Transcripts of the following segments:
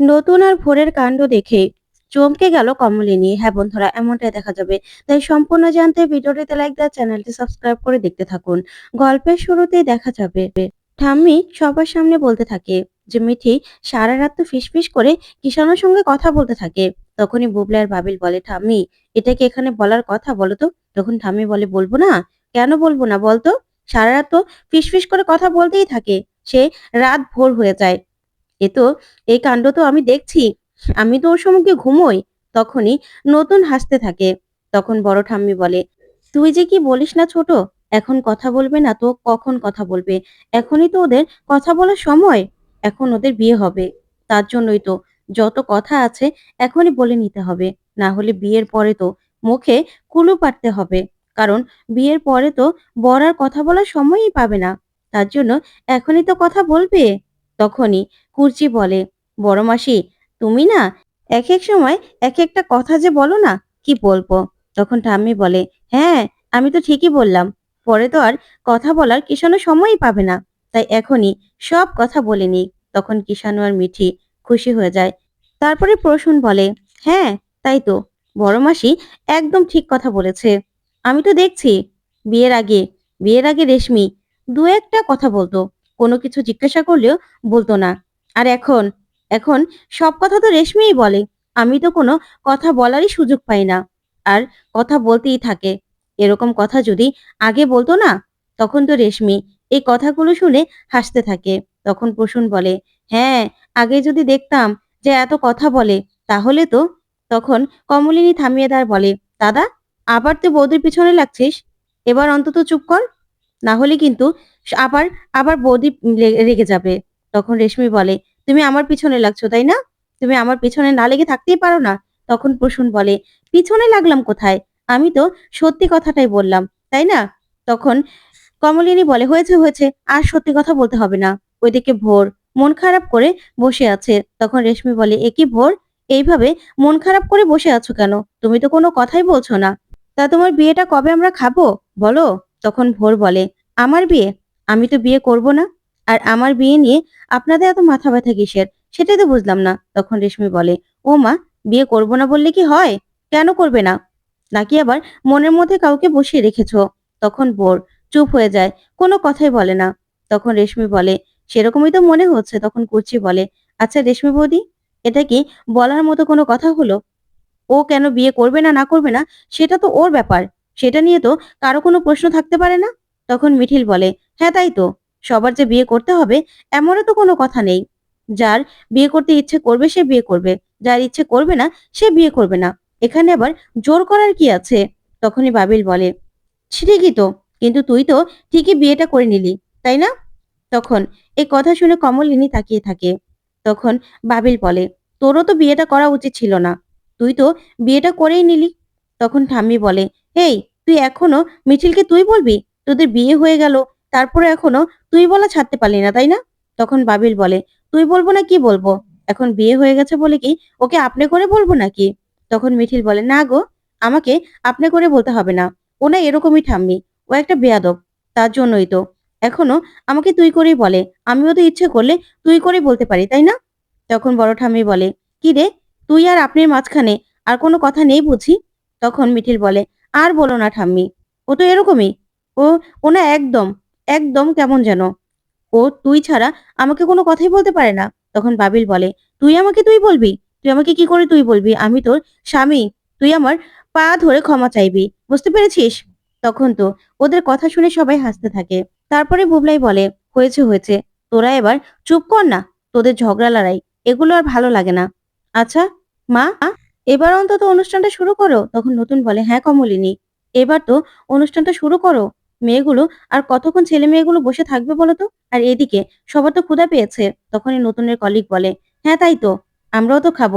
নতুন আর ভোরের কাণ্ড দেখে চমকে গেল কমলিনী। হ্যাঁ বন্ধুরা, এমনটাই দেখা যাবে। তাই সম্পূর্ণ জানতে ভিডিওটিতে লাইক দেওয়া চ্যানেলটি সাবস্ক্রাইব করে দেখতে থাকুন। গল্পের শুরুতেই দেখা যাবে, ঠাম্মি সবার সামনে বলতে থাকে যে, মিঠি, সারা রাত তো ফিসফিস করে কিষানোর সঙ্গে কথা বলতে থাকে। তখনই বুবলি আর বাবিল বলে, ঠাম্মি, এটা কি এখানে বলার কথা বলো তো? তখন ঠাম্মি বলে, বলব না? কেন বলব না বলতো? সারা রাত তো ফিসফিস করে কথা বলতেই থাকে। সে রাত ভোর হয়ে যায়। এ তো, এই কাণ্ড তো আমি দেখছি। আমি তো ওর সম্মুখে ঘুমোই। তখনই নতুন হাসতে থাকে। তখন বড় ঠাম্মি বলে, তুই যে কি বলিস না ছোট? এখন কথা বলবে না তো কখন কথা বলবে? এখনই তো ওদের কথা বলার সময়। এখন ওদের বিয়ে হবে। তার জন্যই তো যত কথা আছে এখনই বলে নিতে হবে। না হলে বিয়ের পরে তো মুখে কুলু পারতে হবে। কারণ বিয়ের পরে তো বর আর কথা বলার সময়ই পাবে না। তার জন্য এখনই তো কথা বলবে। তখনই কুর্চি বলে, বড় মাসি, তুমি না এক এক সময় এক একটা কথা যে বলো না, কি বলব? তখন ঠাম্মি বলে হ্যাঁ আমি তো ঠিকই বললাম। পরে তো আর কথা বলার কিষানো সময়ই পাবে না। তাই এখনই সব কথা বলে নি তখন কিষানু আর মিঠি খুশি হয়ে যায়। তারপরে প্রসূন বলে হ্যাঁ তাই তো। বড় মাসি একদম ঠিক কথা বলেছে। আমি তো দেখছি, বিয়ের আগে বিয়ের আগে রেশমি দু একটা কথা বলতো। কোনো কিছু জিজ্ঞাসা করলেও বলতো না। আর এখন এখন সব কথা তো রেশমিই বলে। আমি তো কোনো কথা বলারই সুযোগ পাই না। আর কথা বলতেই থাকে। এরকম কথা যদি আগে বলতো না, তখন তো রেশমি এই কথাগুলো শুনে হাসতে থাকে। তখন প্রসূন বলে হ্যাঁ আগে যদি দেখতাম যে এত কথা বলে, তাহলে তো? তখন কমলিনী থামিয়ে দার বলে, দাদা, আবার তুই বৌদির পিছনে লাগছিস। এবার অন্তত চুপ কর। না হলে কিন্তু আবার আবার বৌদি রেগে যাবে। তখন রেশমি বলে, তুমি আমার পিছনে লাগছো, তাই না? তুমি আমার পিছনে না লেগে থাকতেই পারো না? তখন প্রসূন বলে, পিছনে লাগলাম কোথায়? আমি তো সত্যি কথাটাই বললাম, তাই না? তখন কমলিনী বলে, হয়েছে হয়েছে, আর সত্যি কথা বলতে হবে না। ওইদিকে ভোর, মন খারাপ করে বসে আছে। তখন রেশমি বলে, এ কি ভোর? এইভাবে মন খারাপ করে বসে আছো কেন? তুমি তো কোনো কথাই বলছো না। তা তোমার বিয়েটা কবে আমরা খাব? বলো? তখন ভোর বলে, আমার বিয়ে? আমি তো বিয়ে করব না। আর আমার বিয়ে নিয়ে আপনাদের এত মাথা ব্যথা কিসের? সেটাই তো বুঝলাম না। তখন রেশমি বলে, ও মা, বিয়ে করব না বললে কি হয়? কেন করবে না? নাকি আবার, মনের মধ্যে কাউকে বসিয়ে রেখেছো? তখন বোর চুপ হয়ে যায়, কোনো কথাই বলে না। তখন রেশমি বলে, সেরকমই তো মনে হচ্ছে। তখন কুচি বলে আচ্ছা রেশমি বৌদি, এটা কি বলার মতো কোনো কথা হলো? ও কেন বিয়ে করবে না না করবে না? সেটা তো ওর ব্যাপার। সেটা নিয়ে তো কারও কোনো প্রশ্ন থাকতে পারে না? তখন মিঠিল বলে হ্যাঁ তাই তো। সবার যে বিয়ে করতে হবে, এমনও তো কোনো কথা নেই। যার বিয়ে করতে ইচ্ছে করবে, সে বিয়ে করবে। যার ইচ্ছে করবে না, সে বিয়ে করবে না। এখানে আবার জোর করার কি আছে? তখনই বাবিল বলে, ঠিকই তো, কিন্তু তুই তো ঠিকই বিয়েটা করে নিলি, তাই না? তখন এই কথা শুনে কমলিনী তাকিয়ে থাকে। তখন বাবিল বলে, তোরও তো বিয়েটা করা উচিত ছিল না। তুই তো বিয়েটা করেই নিলি। তখন ঠাম্মি বলে এই তুই এখনও মিঠিলকে তুই বলবি? তোদের বিয়ে হয়ে গেল, তারপরে এখনও তুই বলা ছাড়তে পারলি না, তাই না? তখন বাবিল বলে, তুই বলব না কি বলব? এখন বিয়ে হয়ে গেছে বলে কি ওকে আপনি করে বলব নাকি? তখন মিঠিল বলে, না গো, আমাকে আপনি করে বলতে হবে না। ও না এরকমই ঠাম্মি, ও একটা বেয়াদব, তার জন্যই তো। এখনও আমাকে তুই করেই বলে, আমিও তো ইচ্ছে করলে তুই করে বলতে পারি, তাই না? তখন বড় ঠাম্মি বলে, কি রে, তুই আর আপনির মাঝখানে আর কোনো কথা নেই বুঝি? তখন মিঠিল বলে, আর বলো না ঠাম্মি, ও তো এরকমই ও ও না একদম একদম কেমন যেন। ও, তুই ছাড়া আমাকে কোনো কথাই বলতে পারে না। তখন বাবিল বলে, তুই আমাকে তুই বলবি? তুই আমাকে কি করে তুই বলবি? আমি তোর স্বামী। তুই আমার পা ধরে ক্ষমা চাইবি। বুঝতে পেরেছিস? তখন তো ওদের কথা শুনে সবাই হাসতে থাকে। তারপরে বুবলাই বলে, হয়েছে হয়েছে। তোরা এবার চুপ কর না। তোদের ঝগড়া, লড়াই, এগুলো আর ভালো লাগে না। আচ্ছা মা, এবার অন্তত অনুষ্ঠানটা শুরু করো। তখন নতুন বলে হ্যাঁ কমলিনী, এবার তো অনুষ্ঠানটা শুরু করো। মেয়েগুলো আর কতক্ষণ ছেলে মেয়েগুলো বসে থাকবে বলো তো? আর এদিকে সবার তো ক্ষুধা পেয়েছে। তখনই নতুনের কলিগ বলে হ্যাঁ তাই তো, আমরাও তো খাব।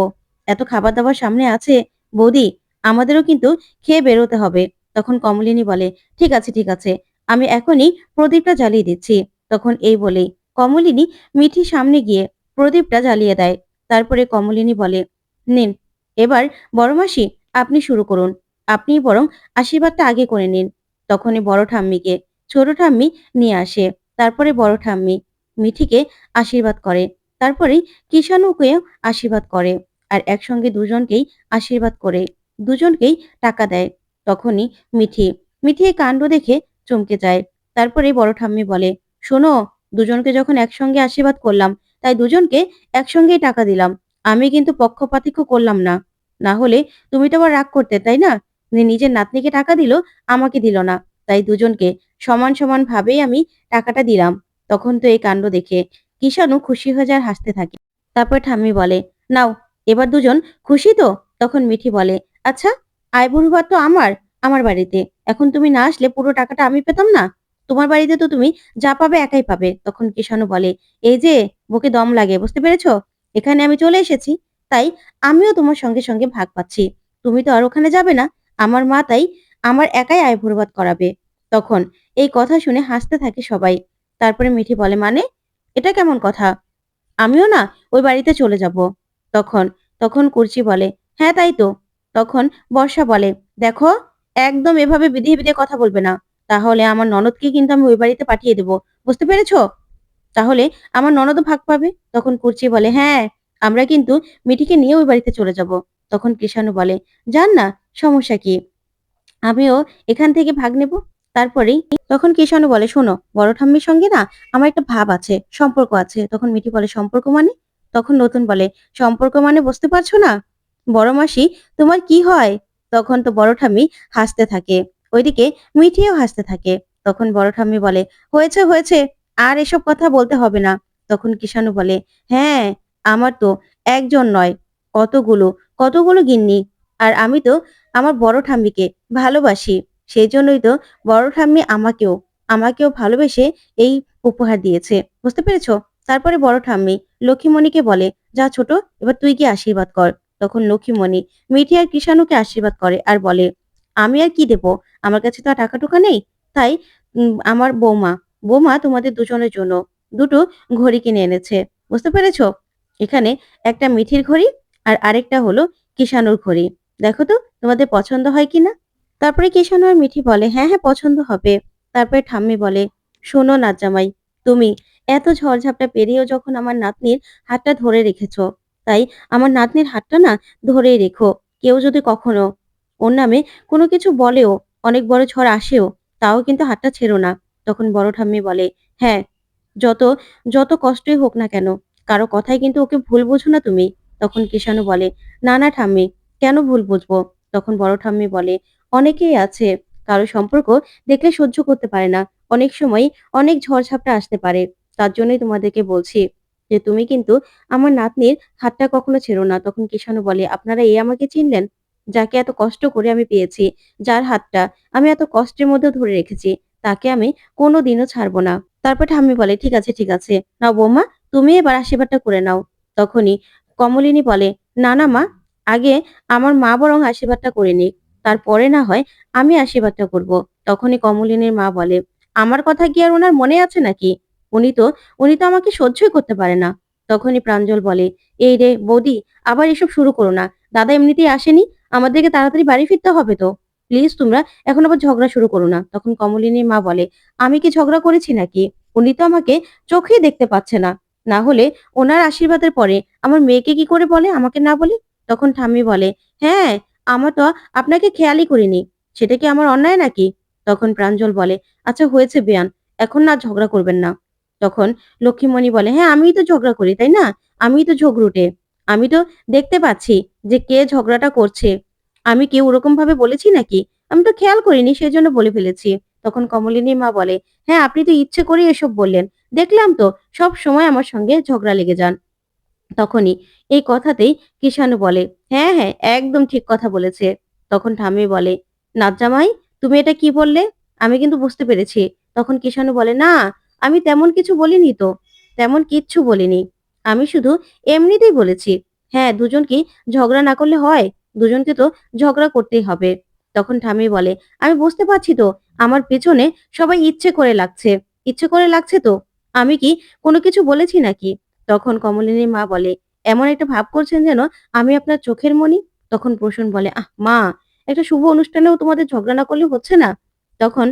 এত খাবার দাবার সামনে আছে। বৌদি, আমাদেরও কিন্তু খেয়ে বেরোতে হবে। তখন কমলিনী বলে, ঠিক আছে ঠিক আছে, আমি এখনই প্রদীপটা জ্বালিয়ে দিচ্ছি। তখন এই বলেই কমলিনী মিঠি সামনে গিয়ে প্রদীপটা জ্বালিয়ে দেয়। তারপরে কমলিনী বলে, নিন, এবার বড় মাসি আপনি শুরু করুন। আপনি বরং আশীর্বাদটা আগে করে নিন। তখনই বড় ঠাম্মিকে, ছোট ঠাম্মি নিয়ে আসে। তারপরে বড় ঠাম্মি মিঠিকে আশীর্বাদ করে। তারপরেই কিষাণুকেও আশীর্বাদ করে আর একসঙ্গে দুজনকেই আশীর্বাদ করে। দুজনকেই টাকা দেয় তখনই মিঠি। মিঠি এই কাণ্ড দেখে চমকে যায়। তারপরে বড় ঠাম্মি বলে, শোনো, দুজনকে যখন একসঙ্গে আশীর্বাদ করলাম, তাই দুজনকে একসঙ্গেই টাকা দিলাম। আমি কিন্তু পক্ষপাতিত্ব করলাম না। না হলে তুমি তো আবার রাগ করতে, তাই না? নিজের নাতনিকে টাকা দিল, আমাকে দিল না। তাই দুজনকে সমান সমান ভাবেই আমি টাকাটা দিলাম। তখন তো এই কাণ্ড দেখে কিষাণু খুশি হয়ে যায় হাসতে থাকে। তারপর ঠাম্মি বলে, নাও, এবার দুজন খুশি তো? তখন মিঠি বলে আচ্ছা আইবুড় ভাত তো আমার আমার বাড়িতে। এখন তুমি না আসলে পুরো টাকাটা আমি পেতাম না? তোমার বাড়িতে তো তুমি যা পাবে একাই পাবে। তখন কিষাণু বলে, এই যে, বুকে দম লাগে, বুঝতে পেরেছ? এখানে আমি চলে এসেছি। তাই আমিও তোমার সঙ্গে সঙ্গে ভাগ পাচ্ছি। তুমি তো আর ওখানে যাবে না। আমার মা তাই আমার একাই আয় ভরবাদ করাবে। তখন এই কথা শুনে হাসতে থাকে সবাই। তারপরে মিঠি বলে মানে? এটা কেমন কথা? আমিও না ওই বাড়িতে চলে যাব। তখন তখন কুর্চি বলে হ্যাঁ তাই তো। তখন বর্ষা বলে, দেখো, একদম এভাবে বিধিয়ে বিধিয়ে কথা বলবে না। তাহলে আমার ননদকে কিন্তু আমি ওই বাড়িতে পাঠিয়ে দেবো। বুঝতে পেরেছ? তাহলে আমার ননদও ভাগ পাবে? তখন কুর্চি বলে হ্যাঁ আমরা কিন্তু মিঠিকে নিয়ে ওই বাড়িতে চলে যাব। তখন কৃষাণু বলে যান না, সমস্যা কি? আমিও এখান থেকে ভাগ নেব? তারপরেই তখন কৃষাণু বলে, শোনো, বড় ঠাম্মির সঙ্গে না আমার একটা ভাব আছে, সম্পর্ক আছে। তখন মিঠি বলে, সম্পর্ক মানে? তখন নতুন বলে, সম্পর্ক মানে বুঝতে পারছ না? বড় মাসি, তোমার কি হয়? তখন তো বড় ঠাম্মি হাসতে থাকে, ওইদিকে মিঠিও হাসতে থাকে। তখন বড় ঠাম্মি বলে, হয়েছে হয়েছে, আর এসব কথা বলতে হবে না। তখন কিষাণু বলে হ্যাঁ আমার তো একজন নয় কতগুলো কতগুলো গিন্নি? আর আমি তো আমার বড় ঠাম্মিকে ভালোবাসি সেই জন্যই তো বড় ঠাম্মি আমাকেও আমাকেও ভালোবেসে এই উপহার দিয়েছে, বুঝতে পেরেছ? তারপরে বড় ঠাম্মি লক্ষ্মীমণিকে বলে, যা ছোট, এবার তুই কি আশীর্বাদ কর। তখন লক্ষ্মীমণি মিঠি আর কৃষাণুকে আশীর্বাদ করে আর বলে, আমি আর কি দেবো? আমার কাছে তো আর টাকা টুকা নেই। তাই আমার বৌমা বৌমা তোমাদের দুজনের জন্য দুটো ঘড়ি কিনে এনেছে, বুঝতে পেরেছ? এখানে একটা মিঠির ঘড়ি আর আরেকটা হলো কিষাণুর ঘড়ি। দেখো তো, তোমাদের পছন্দ হয় কিনা? তারপরে কিষাণু আর মিঠি বলে হ্যাঁ হ্যাঁ পছন্দ হবে। তারপরে ঠাম্মি বলে, শোনো না জামাই, তুমি এত ঝড়ঝাপটা পেরিয়েও যখন আমার নাতনির হাতটা ধরে রেখেছো, তাই আমার নাতনির হাতটা না ধরেই রেখো, কেউ যদি কখনো ওর নামে কোনো কিছু বলেও, অনেক বড় ঝড় আসেও, তাও কিন্তু হাতটা ছেড়ো না। তখন বড় ঠাম্মি বলে হ্যাঁ যত যত কষ্টই হোক না কেন, কারও কথাই কিন্তু ওকে ভুল বোঝো না তুমি। তখন কিষাণু বলে, না না, ঠাম্মি, কেন ভুল বুঝব? তখন বড় ঠাম্মি বলে, অনেকেই আছে, কারও সম্পর্ক দেখলে সহ্য করতে পারে না। অনেক সময় অনেক ঝড়ঝাপটা আসতে পারে। তার জন্যই তোমাদেরকে বলছি যে, তুমি কিন্তু আমার নাতনির হাতটা কখনো ছেড়ো না। তখন কিষাণু বলে, আপনারা এই আমাকে চিনলেন? যাকে এত কষ্ট করে আমি পেয়েছি, যার হাতটা আমি এত কষ্টের মধ্যে ধরে রেখেছি, তাকে আমি কোনো দিনও ছাড়বো না। তারপর ঠাম্মি বলে, ঠিক আছে ঠিক আছে। নাও বৌমা, তুমি এবার আশীর্বাদটা করে নাও। তখনই কমলিনী বলে, না না মা, আগে আমার মা বরং আশীর্বাদটা করে নিক, তারপরে না হয় আমি আশীর্বাদটা করব। তখনই কমলিনীর মা বলে, আমার কথা কি আর ওনার মনে আছে নাকি? উনি তো উনি তো আমাকে সহ্যই করতে পারে না। তখনই প্রাঞ্জল বলে, এই রে বৌদি, আবার এসব শুরু করো না। দাদা এমনিতেই আসেনি আমাদেরকে তাড়াতাড়ি বাড়ি ফিরতে হবে তো। প্লিজ তোমরা এখন আবার ঝগড়া শুরু করো না। তখন কমলিনীর মা বলে, আমি কি ঝগড়া করেছি নাকি? উনি তো আমাকে চোখেই দেখতে পাচ্ছে না। না হলে ওনার আশীর্বাদের পরে আমার মেয়েকে কি করে বলে? আমাকে না বলে? তখন ঠাম্মি বলে হ্যাঁ আমার তো আপনাকে খেয়ালই করিনি। সেটা কি আমার অন্যায় নাকি? তখন প্রাঞ্জল বলে আচ্ছা হয়েছে বেয়ান। এখন না ঝগড়া করবেন না। তখন লক্ষ্মীমণি বলে হ্যাঁ আমিই তো ঝগড়া করি, তাই না? আমিই তো ঝগড়ুটে। আমি তো দেখতে পাচ্ছি যে কে ঝগড়াটা করছে। আমি কি ওরকম ভাবে বলেছি নাকি? আমি তো খেয়াল করিনি সেই জন্য বলে ফেলেছি। তখন কমলিনীর মা বলে হ্যাঁ আপনি তো ইচ্ছে করে এসব বললেন। দেখলাম তো, সব সময় আমার সঙ্গে ঝগড়া লেগে যান। তখনই এই কথাতেই কিষাণু বলে হ্যাঁ হ্যাঁ একদম ঠিক কথা বলেছে। তখন ঠাম্মি বলে নাজ্জামাই তুমি এটা কি বললে? আমি কিন্তু বুঝতে পেরেছি। তখন কিষাণু বলে, না, আমি তেমন কিছু বলিনি তো, তেমন কিচ্ছু বলিনি। আমি শুধু এমনিতেই বলেছি হ্যাঁ দুজন কি ঝগড়া না করলে হয়, দুজনকে তো ঝগড়া করতেই হবে। তখন ঠাম্মি বলে, আমি বুঝতে পারছি তো, আমার পেছনে সবাই ইচ্ছে করে লাগছে, ইচ্ছে করে লাগছে তো? আমি কি কোনো কিছু বলেছি নাকি? তখন কমলিনীর মা বলে, এমন একটা ভাব করছেন যেন আমি আপনার চোখের মনি তখন প্রসূন বলে, আহ, মা, একটা শুভ অনুষ্ঠানেও তোমাদের ঝগড়া না করলে হচ্ছে না? তখন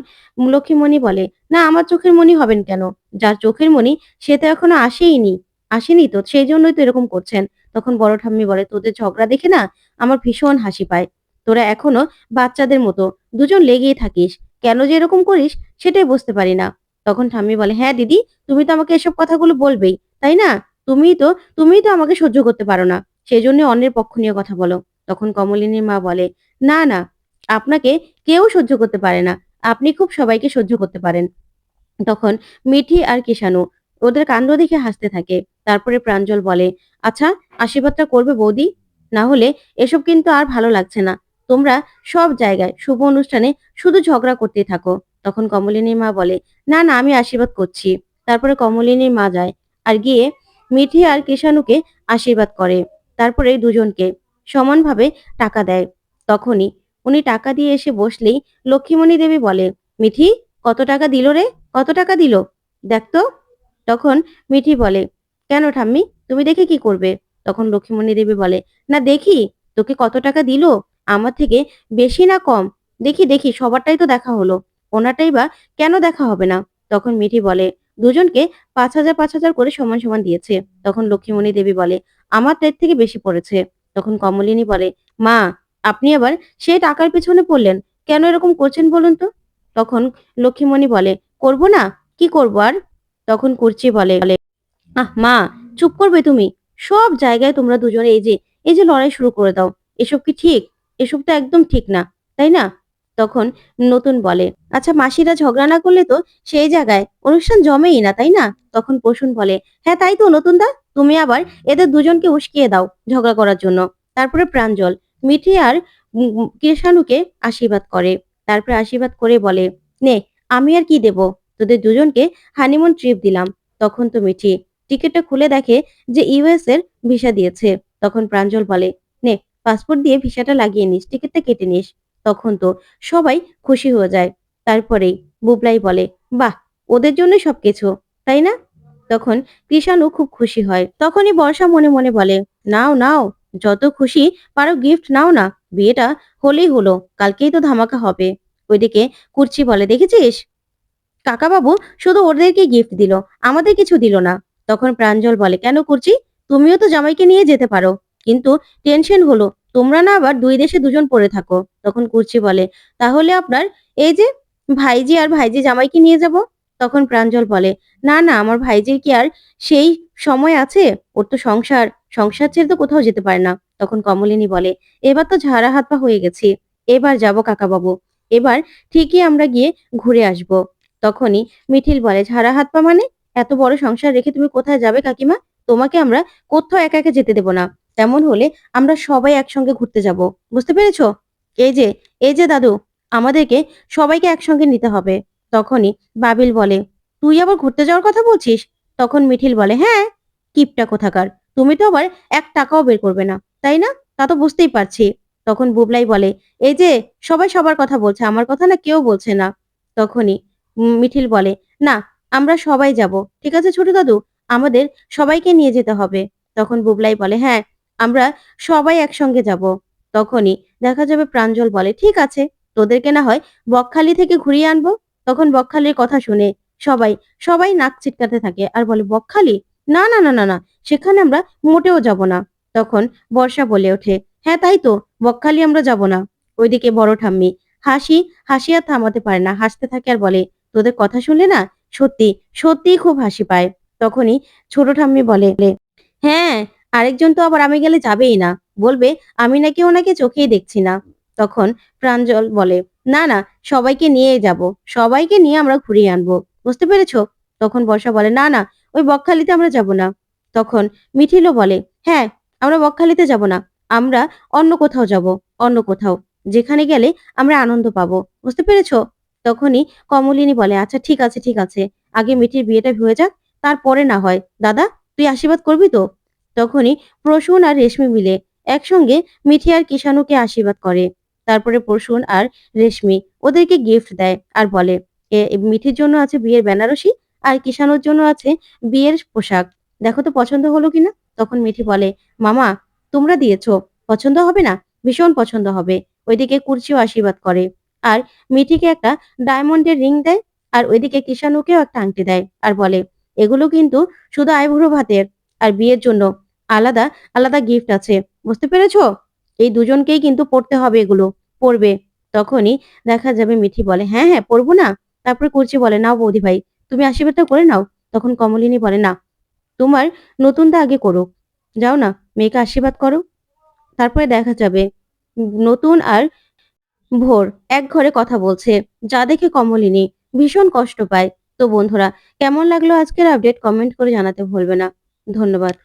লক্ষ্মীমণি বলে, না, আমার চোখের মনি হবেন কেন? যার চোখের মনি সে তো এখনও আসেইনি। আসেনি তো সেই জন্যই তো এরকম করছেন। তখন বড় ঠাম্মি বলে, তোদের ঝগড়া দেখে না আমার ভীষণ হাসি পায়। তোরা এখনও বাচ্চাদের মতো, দুজন লেগেই থাকিস। কেন যে এরকম করিস সেটাই বুঝতে পারি না। তখন ঠাম্মি বলে হ্যাঁ দিদি, তুমি তো আমাকে এসব কথাগুলো বলবেই, তাই না? তুমিই তো তুমিই তো আমাকে সহ্য করতে পারো না। সেই জন্য অন্যের পক্ষ নিয়ে কথা বলো। তখন কমলিনীর মা বলে, না না, আপনাকে কেউ সহ্য করতে পারে না। আপনি খুব সবাইকে সহ্য করতে পারেন। তখন মিঠি আর কিষানু ওদের কাণ্ড দেখে হাসতে থাকে। তারপরে প্রাঞ্জল বলে আচ্ছা আশীর্বাদটা করবে বৌদি? না হলে এসব কিন্তু আর ভালো লাগছে না। তোমরা সব জায়গায় শুভ অনুষ্ঠানে শুধু ঝগড়া করতে থাকো। তখন কমলিনীর মা বলে, না না, আমি আশীর্বাদ করছি। তারপরে কমলিনীর মা যায় আর গিয়ে মিঠি আর কিষানুকে আশীর্বাদ করে। তারপরে দুজনকে সমানভাবে টাকা দেয়। তখনই উনি টাকা দিয়ে এসে বসলেই লক্ষ্মীমণি দেবী বলে, মিঠি, কত টাকা দিল রে? কত টাকা দিল? দেখ তো। তখন মিঠি বলে, কেন ঠাম্মি? তুমি দেখে কি করবে? তখন লক্ষ্মীমণি দেবী বলে, না, দেখি, তোকে কত টাকা দিল? আমার থেকে বেশি না কম? দেখি দেখি, সবারটাই তো দেখা হলো। ওনারটাই বা কেন দেখা হবে না? তখন মিঠি বলে দুজনকে পাঁচ হাজার পাঁচ হাজার করে সমান সমান দিয়েছে। তখন লক্ষ্মীমণি দেবী বলে আমার এর থেকে বেশি পড়েছে। তখন কমলিনী বলে মা আপনি আবার সেই টাকার পেছনে পড়লেন। কেন এরকম করছেন বলুন তো? তখন লক্ষ্মীমণি বলে করব না? কি করব আর? তখন কুর্চি বলে, আহ মা চুপ করবে তুমি। সব জায়গায় তোমরা দুজনে এই যে এই যে লড়াই শুরু করে দাও। এসব কি ঠিক? এসব তো একদম ঠিক না তাই না? তখন নতুন বলে আচ্ছা মাসিরা ঝগড়া না করলে তো সেই জায়গায় অনুষ্ঠান জমেই না, তাই না? তখন প্রসূন বলে হ্যাঁ তাই তো নতুন দা তুমি আবার এদের দুজনকে উস্কিয়ে দাও ঝগড়া করার জন্য। তারপরে প্রাঞ্জল, মিঠি আর কৃষাণুকে আশীর্বাদ করে। তারপরে আশীর্বাদ করে বলে, নে, আমি আর কি দেব? তোদের দুজনকে হানিমুন ট্রিপ দিলাম। তখন তো মিঠি টিকিটটা খুলে দেখে যে ইউএস এর ভিসা দিয়েছে। তখন প্রাঞ্জল বলে, নে পাসপোর্ট দিয়ে ভিসাটা লাগিয়ে নিস, টিকিটটা কেটে নিস। তখন তো সবাই খুশি হয়ে যায়। তারপরেই বুবলাই বলে, বাহ, ওদের জন্য সবকিছু, তাই না? তখন কৃষাণু খুব খুশি হয়। তখনই বর্ষা মনে মনে বলে, নাও নাও, যত খুশি পারো গিফট নাও না, বিয়েটা হলেই হলো, কালকেই তো ধামাকা হবে। ওইদিকে কুর্চি বলে, দেখেছিস? কাকাবাবু শুধু ওদেরকে গিফট দিল, আমাদের কিছু দিল না। তখন প্রাঞ্জল বলে, কেন কুর্চি? তুমিও তো জামাইকে নিয়ে যেতে পারো, কিন্তু টেনশন হলো তোমরা না আবার দুই দেশে দুজন পড়ে থাকো, তখন কুর্চি বলে। তাহলে আপনার এই যে ভাইজি আর ভাইজি জামাইকে নিয়ে যাব, তখন প্রাঞ্জল বলে, না না, আমার ভাইজির কি আর সেই সময় আছে? ওর তো সংসার সংসার ছেড়ে তো কোথাও যেতে পারে না। তখন কমলিনী বলে, এবার তো ঝাড়া হাত পা হয়ে গেছি, এবার যাব কাকাবাবু, এবার ঠিকই আমরা গিয়ে ঘুরে আসব। তখনই মিঠিল বলে, ঝাড়া হাত পা মানে? এত বড় সংসার রেখে তুমি কোথায় যাবে কাকিমা? তোমাকে আমরা কোথাও একা একা যেতে দেব না। তেমন হলে আমরা সবাই একসঙ্গে ঘুরতে যাব। বুঝতে পেরেছ? এই যে এই যে দাদু, আমাদেরকে সবাইকে একসঙ্গে নিতে হবে। তখনই বাবিল বলে, তুই আবার ঘুরতে যাওয়ার কথা বলছিস? তখন মিঠিল বলে হ্যাঁ কিপটা কোথাকার। তুমি তো আবার এক টাকাও বের করবে না, তাই না? তা তো বুঝতেই পারছি। তখন বুবলাই বলে, এই যে, সবাই সবার কথা বলছে, আমার কথা না কেউ বলছে না। তখনই মিঠিল বলে, না, আমরা সবাই যাব। ঠিক আছে ছোট দাদু, আমাদের সবাইকে নিয়ে যেতে হবে। তখন বুবলাই বলে হ্যাঁ আমরা সবাই একসঙ্গে যাব। তখনই দেখা যাবে প্রাঞ্জল বলে, ঠিক আছে, তোদেরকে না হয় বকখালি থেকে ঘুরিয়ে আনব। তখন বকখালির কথা শুনে সবাই সবাই নাক ছিটকাতে থাকে আর বলে, বকখালি? না না না না না, সেখানে আমরা মোটেও যাব না। তখন বর্ষা বলে ওঠে হ্যাঁ তাই তো, বকখালি আমরা যাব না। ওইদিকে বড় ঠাম্মি, হাসি হাসি আর থামাতে পারে না। হাসতে থাকে আর বলে, তোদের কথা শুনলে না সত্যি, সত্যিই খুব হাসি পায়। তখনই ছোট ঠাম্মি বলে হ্যাঁ আরেকজন তো আবার আমি গেলে যাবেই না। বলবে, আমি নাকি ওনাকে চোখেই দেখছি না। তখন প্রাঞ্জল বলে, না না, সবাইকে নিয়েই যাব। সবাইকে নিয়ে আমরা ঘুরিয়ে আনব। বুঝতে পেরেছ? তখন বর্ষা বলে, না না, ওই বকখালিতে আমরা যাব না। তখন মিঠিলও বলে হ্যাঁ আমরা বকখালিতে যাব না। আমরা অন্য কোথাও যাব, অন্য কোথাও। যেখানে গেলে আমরা আনন্দ পাবো। বুঝতে পেরেছ? তখনই কমলিনী বলে আচ্ছা ঠিক আছে ঠিক আছে। আগে মিঠির বিয়েটা হয়ে যাক, তারপরে না হয়। দাদা, তুই আশীর্বাদ করবি তো? তখনই প্রসূন আর রেশমি মিলে একসঙ্গে মিঠি আর কিষানুকে আশীর্বাদ করে। তারপরে প্রসূন আর রেশমি ওদেরকে গিফট দেয় আর বলে, এ মিঠির জন্য আছে বিয়ের বেনারসি আর কিষানুর জন্য আছে বিয়ের পোশাক। দেখো তো পছন্দ হলো কিনা? তখন মিঠি বলে, মামা, তোমরা দিয়েছ, পছন্দ হবে না? ভীষণ পছন্দ হবে। ওইদিকে কুর্চিও আশীর্বাদ করে আর মিঠিকে একটা ডায়মন্ডের রিং দেয় আর ওইদিকে কিষানুকেও একটা আংটি দেয় আর বলে, এগুলো কিন্তু শুধু আইভুড়ো ভাতের আর বিয়ের জন্য আলাদা আলাদা গিফট আছে। বুঝতে পেরেছ? এই দুজনকেই কিন্তু পড়তে হবে এগুলো, পড়বে। তখনই দেখা যাবে মিঠি বলে হ্যাঁ হ্যাঁ পড়ব না। তারপরে কুচি বলে, নাও বৌদি ভাই, তুমি আশীর্বাদটা করে নাও। তখন কমলিনী বলে, না, তোমার নতুনটা আগে করো। যাও না, মেয়েকে আশীর্বাদ করো। তারপরে দেখা যাবে নতুন আর ভোর এক ঘরে কথা বলছে। যা দেখে কমলিনী ভীষণ কষ্ট পায়। তো বন্ধুরা, কেমন লাগল আজকের আপডেট কমেন্ট করে জানাতে ভুলবে না। ধন্যবাদ।